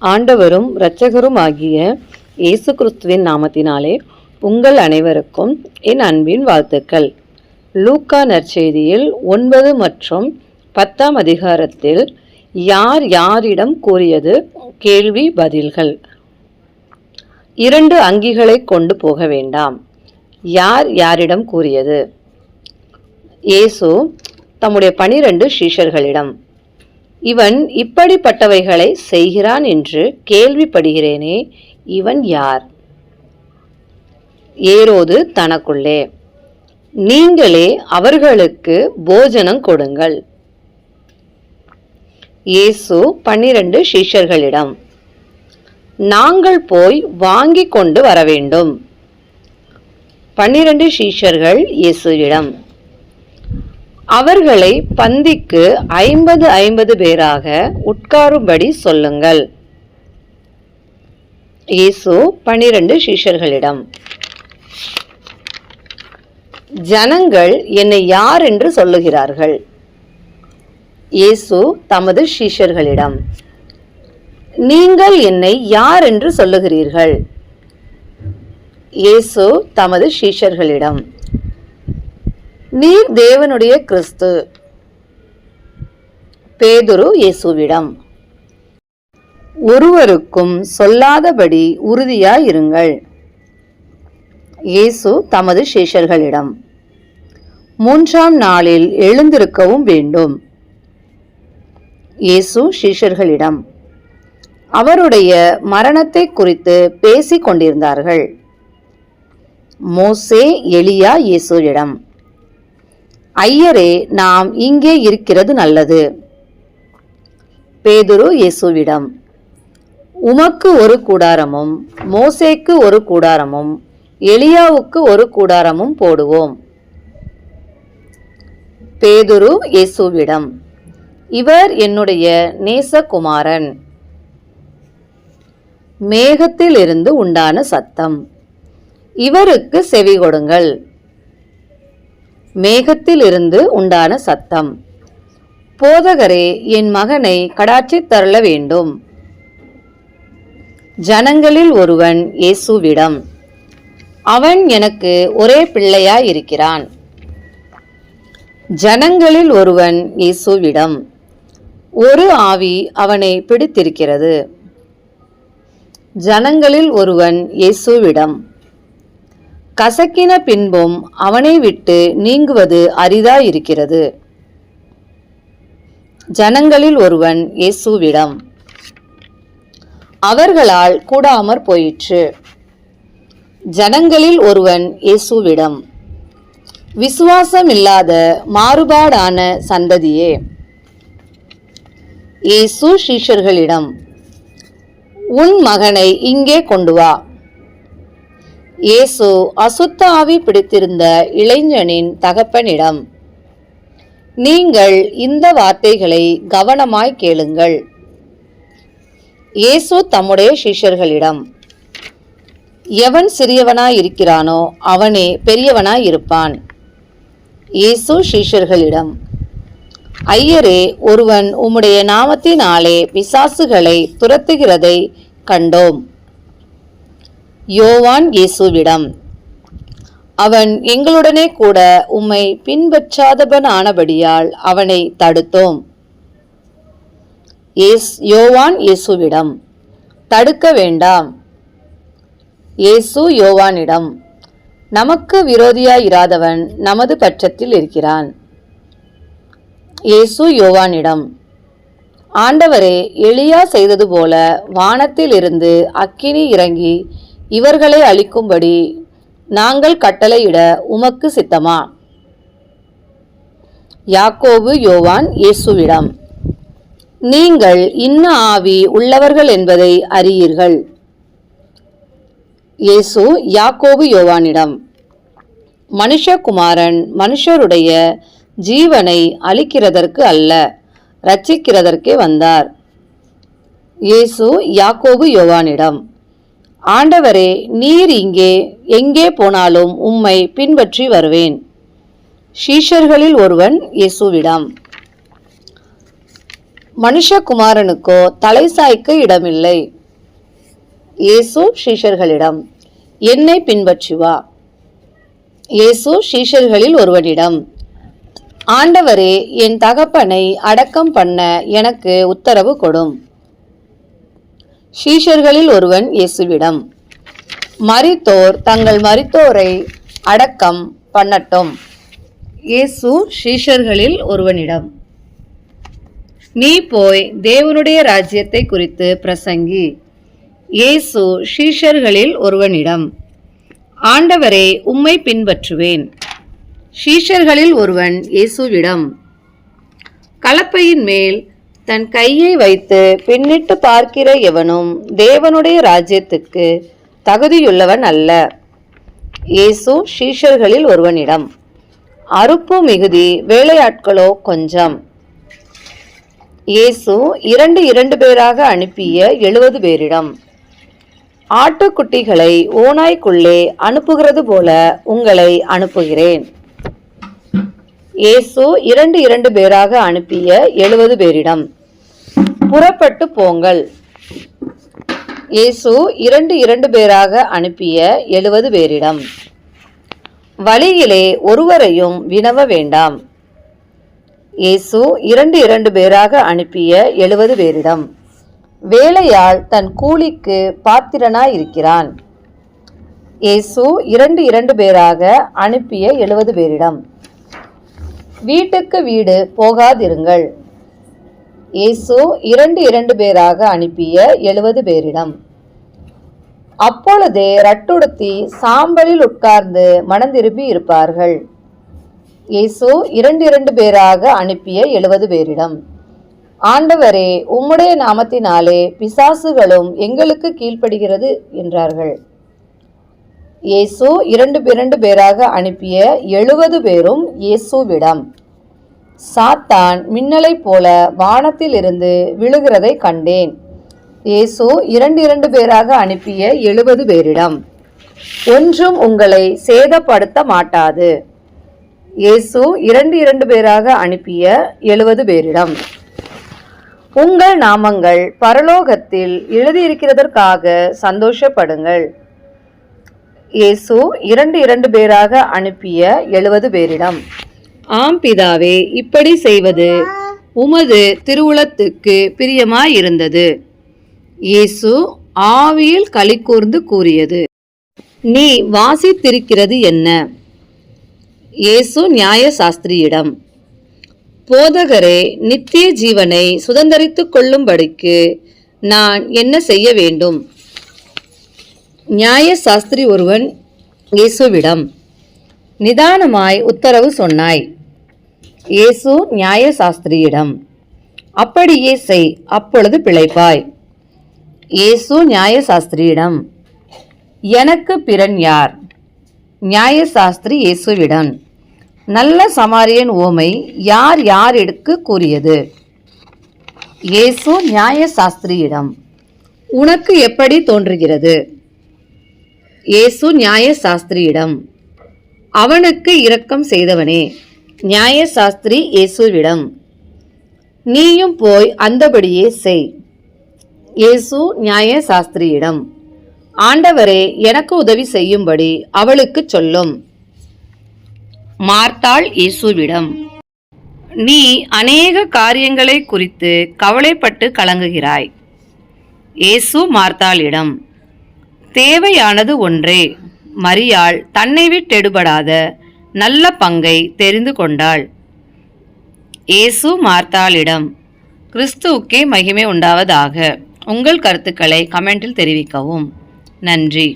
ஆண்டவரும் இரட்சகரும் ஆகிய இயேசு கிறிஸ்துவின் நாமத்தினாலே உங்கள் அனைவருக்கும் என் அன்பின் வாழ்த்துக்கள். லூக்கா நற்செய்தியில் ஒன்பது மற்றும் பத்தாம் அதிகாரத்தில் யார் யாரிடம் கூறியது? கேள்வி பதில்கள். இரண்டு அங்கிகளை கொண்டு போக வேண்டாம். யார் யாரிடம் கூறியது? இயேசு தம்முடைய பனிரெண்டு சீஷர்களிடம் இவன் இப்படிப்பட்டவைகளை செய்கிறான் என்று கேள்விப்படுகிறேனே இவன் யார்? ஏரோது தனக்குள்ளே நீங்களே அவர்களுக்கு போஜனம் கொடுங்கள். இயேசு பன்னிரண்டு சீஷர்களிடம் நாங்கள் போய் வாங்கிக் கொண்டு வர வேண்டும் பன்னிரண்டு சீஷர்கள் இயேசுவிடம் அவர்களை பந்திக்கு ஐம்பது ஐம்பது பேராக உட்காரும்படி சொல்லுங்கள். இயேசு பனிரெண்டு சீஷர்களிடம் ஜனங்கள் என்னை யார் என்று சொல்லுகிறார்கள்? இயேசு தமது சீஷர்களிடம் நீங்கள் என்னை யார் என்று சொல்லுகிறீர்கள்? இயேசு தமது சீஷர்களிடம் நீர் தேவனுடைய கிறிஸ்து. பேதுரு இயேசுவிடம் ஒருவருக்கும் சொல்லாதபடி உறுதியாயிருங்கள். இயேசு தமது சேஷர்களிடம் மூன்றாம் நாளில் எழுந்திருக்கவும் வேண்டும். இயேசு சீஷர்களிடம் அவருடைய மரணத்தை குறித்து பேசிக் கொண்டிருந்தார்கள் மோசே எலியா இயேசுவிடம் ஐயரே நாம் இங்கே இருக்கிறது நல்லது. பேதுரு இயேசுவிடம் உமக்கு ஒரு கூடாரமும் மோசேக்கு ஒரு கூடாரமும் எலியாவுக்கு ஒரு கூடாரமும் போடுவோம். பேதுரு இயேசுவிடம் இவர் என்னுடைய நேசகுமாரன். மேகத்திலிருந்து உண்டான சத்தம். இவருக்கு செவி கொடுங்கள். மேகத்திலிருந்து உண்டான சத்தம். போதகரே என் மகனை கடாட்சி தருள வேண்டும். ஜனங்களில் ஒருவன் இயேசுவிடம் அவன் எனக்கு ஒரே பிள்ளையாயிருக்கிறான். ஜனங்களில் ஒருவன் இயேசுவிடம் ஒரு ஆவி அவனை பிடித்திருக்கிறது. ஜனங்களில் ஒருவன் இயேசுவிடம் கசக்கின பின்பும் அவனை விட்டு நீங்குவது அரிதாயிருக்கிறது. ஜனங்களில் ஒருவன் இயேசுவிடம் அவர்களால் கூடாமற் போயிற்று. ஜனங்களில் ஒருவன் இயேசுவிடம் விசுவாசமில்லாத மாறுபாடான சந்ததியே இயேசு சீஷர்களிடம் உன் மகனை இங்கே கொண்டு வா. இயேசு அசுத்த ஆவி பிடித்திருந்த இளைஞனின் தகப்பனிடம் நீங்கள் இந்த வார்த்தைகளை கவனமாய் கேளுங்கள். இயேசு தம்முடைய சிஷ்யர்களிடம் எவன் சிறியவனாய் இருக்கிறானோ அவனே பெரியவனாய் இருப்பான் இயேசு சீஷர்களிடம் ஐயரே ஒருவன் உம்முடைய நாமத்தினாலே பிசாசுகளை துரத்துகிறதை கண்டோம். யோவான் இயேசுவிடம் அவன் எங்களுடனே கூட உம்மை பின்பற்றாதவன் ஆனபடியால் அவனை தடுத்தோம். ஏஸ் யோவான் இயேசுவிடம் தடுக்க வேண்டாம். இயேசு யோவானிடம் நமக்கு விரோதியாயிராதவன் நமது பட்சத்தில் இருக்கிறான். இயேசு யோவானிடம் ஆண்டவரே எளியா செய்தது போல வானத்திலிருந்து அக்கினி இறங்கி இவர்களை அழிக்கும்படி நாங்கள் கட்டளையிட உமக்கு சித்தமா? யாக்கோபு யோவான் இயேசுவிடம் நீங்கள் இன்ன ஆவி உள்ளவர்கள் என்பதை அறியீர்கள். இயேசு யாக்கோபு யோவானிடம் மனுஷகுமாரன் மனுஷருடைய ஜீவனை அளிக்கிறதற்கு அல்ல ரட்சிக்கிறதற்கே வந்தார். இயேசு யாக்கோபு யோவானிடம் ஆண்டவரே நீர் இங்கே எங்கே போனாலும் உம்மை பின்பற்றி வருவேன். ஷீஷர்களில் ஒருவன் இயேசுவிடம் மனுஷகுமாரனுக்கோ தலை சாய்க்க இடமில்லை. இயேசு ஷீஷர்களிடம் என்னை பின்பற்றி வா. இயேசு ஷீஷர்களில் ஒருவனிடம் ஆண்டவரே என் தகப்பனை அடக்கம் பண்ண எனக்கு உத்தரவு கொடும். சீஷர்களில் ஒருவன் இயேசுவிடம் மறித்தோர் தங்கள் மறித்தோரை அடக்கம் பண்ணட்டும். இயேசு சீஷர்களில் ஒருவனிடம் நீ போய் தேவனுடைய ராஜ்யத்தை குறித்து பிரசங்கி. இயேசு ஷீஷர்களில் ஒருவனிடம் ஆண்டவரே உம்மை பின்பற்றுவேன். ஷீஷர்களில் ஒருவன் இயேசுவிடம் கலப்பையின் மேல் தன் கையை வைத்து பின்னிட்டு பார்க்கிற எவனும் தேவனுடைய ராஜ்யத்துக்கு தகுதியுள்ளவன் அல்ல. இயேசு ஷீஷர்களில் ஒருவனிடம் அறுப்பு மிகுதி வேலையாட்களோ கொஞ்சம். இயேசு இரண்டு இரண்டு பேராக அனுப்பிய எழுபது பேரிடம் ஆட்டுக்குட்டிகளை ஓநாய்க்குள்ளே அனுப்புகிறது போல உங்களை அனுப்புகிறேன். இயேசு இரண்டு இரண்டு பேராக அனுப்பிய எழுபது பேரிடம் புறப்பட்டு போங்கள். இயேசு இரண்டு இரண்டு பேராக அனுப்பிய எழுபது பேரிடம் வழியிலே ஒருவரையும் வினவ வேண்டாம். இயேசு இரண்டு இரண்டு பேராக அனுப்பிய எழுபது பேரிடம் வேலையாள் தன் கூலிக்கு பாத்திரனாய் இருக்கிறான் இயேசு இரண்டு இரண்டு பேராக அனுப்பிய எழுபது பேரிடம் வீட்டுக்கு வீடு போகாதிருங்கள். இயேசு இரண்டு இரண்டு பேராக அனுப்பிய எழுபது பேரிடம். அப்பொழுதே ரட்டுடுத்தி சாம்பலில் உட்கார்ந்து மனந்திரும்பி இருப்பார்கள். இயேசு இரண்டு இரண்டு பேராக அனுப்பிய எழுபது பேரிடம். ஆண்டவரே உம்முடைய நாமத்தினாலே பிசாசுகளும் எங்களுக்கு கீழ்ப்படுகிறது என்றார்கள். இயேசு இரண்டு இரண்டு பேராக அனுப்பிய எழுபது பேரும் இயேசுவிடம். சாத்தான் மின்னலைப் போல வானத்திலிருந்து விழுகிறதை கண்டேன். இயேசு இரண்டு இரண்டு பேராக அனுப்பிய எழுபது பேரிடம் ஒன்றும் உங்களை சேதப்படுத்த மாட்டாது. இயேசு இரண்டு இரண்டு பேராக அனுப்பிய எழுபது பேரிடம் உங்கள் நாமங்கள் பரலோகத்தில் எழுதியிருக்கிறதற்காக சந்தோஷப்படுங்கள். இயேசு இரண்டு இரண்டு பேராக அனுப்பிய எழுபது பேரிடம் ஆம் பிதாவே இப்படி செய்வது உமது திருவுளத்துக்கு பிரியமாயிருந்தது. இயேசு ஆவியில் களி கூர்ந்து கூறியது. நீ வாசித்திருக்கிறது என்ன? இயேசு நியாய சாஸ்திரியிடம் போதகரே நித்திய ஜீவனை சுதந்திரித்துக் கொள்ளும்படிக்கு நான் என்ன செய்ய வேண்டும்? நியாய சாஸ்திரி ஒருவன் இயேசுவிடம் நிதானமாய் உத்தரவு சொன்னாய். இயேசு நியாய சாஸ்திரியிடம் அப்படியே செய் அப்பொழுது பிழைப்பாய்? இயேசு நியாய சாஸ்திரியிடம் எனக்கு பிறன் யார்? நியாய சாஸ்திரி இயேசுவிடம் நல்ல சமாரியன் ஓமை யார் யாரிற்கு கூறியது? இயேசு நியாய சாஸ்திரியிடம் உனக்கு எப்படி தோன்றுகிறது? இயேசு நியாய சாஸ்திரியிடம் அவனுக்கு இரக்கம் செய்தவனே நியாய சாஸ்திரி இயேசுவிடம் நீயும் போய் அந்தபடியே செய். இயேசு நியாய சாஸ்திரியிடம் ஆண்டவரே எனக்கு உதவி செய்யும்படி அவளுக்கு சொல்லும். மார்த்தாள் இயேசுவிடம் நீ அநேக காரியங்களை குறித்து கவலைப்பட்டு கலங்குகிறாய். இயேசு மார்த்தாளிடம் தேவையானது ஒன்றே மரியாள் தன்னை விட்டெடுபடாத நல்ல பங்கை தெரிந்து கொண்டாள். இயேசு மார்த்தாளிடம் கிறிஸ்துவுக்கே மகிமை உண்டாவதாக உங்கள் கருத்துக்களை கமெண்டில் தெரிவிக்கவும். நன்றி.